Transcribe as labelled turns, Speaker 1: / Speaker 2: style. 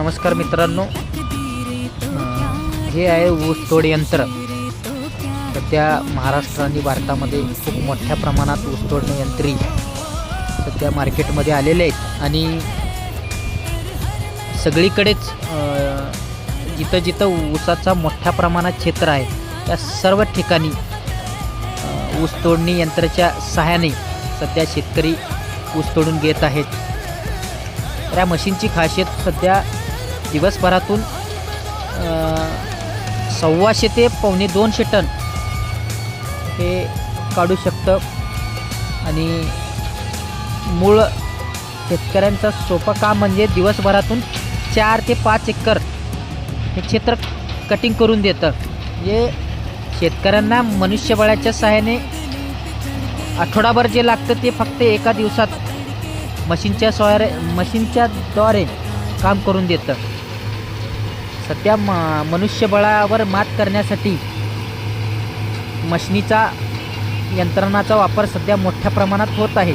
Speaker 1: नमस्कार मित्रांनो. हे आहे ऊसतोड यंत्र. सध्या महाराष्ट्र आणि भारतामध्ये खूप मोठ्या प्रमाणात ऊसतोड यंत्री सध्या मार्केटमध्ये आलेले आहेत. आणि सगळीकडेच जिथं जिथं ऊसाचा मोठ्या प्रमाणात क्षेत्र आहे त्या सर्व ठिकाणी ऊस तोडणी यंत्राच्या सहाय्याने सध्या शेतकरी ऊस तोडून घेत आहेत. तर या मशीनची खासियत सध्या दिवसभरातून सव्वाशे ते पावणे दोनशे टन हे काढू शकतं. आणि मूळ शेतकऱ्यांचं सोपं काम म्हणजे दिवसभरातून चार ते पाच एकर हे क्षेत्र कटिंग करून देतं. जे शेतकऱ्यांना मनुष्यबळाच्या सहाय्याने आठवडाभर जे लागतं ते फक्त एका दिवसात मशीनच्या स्वारे मशीनच्याद्वारे काम करून देतं. सध्या म मनुष्यबळावर मात करण्यासाठी मशनीचा यंत्रणाचा वापर सध्या मोठ्या प्रमाणात होत आहे.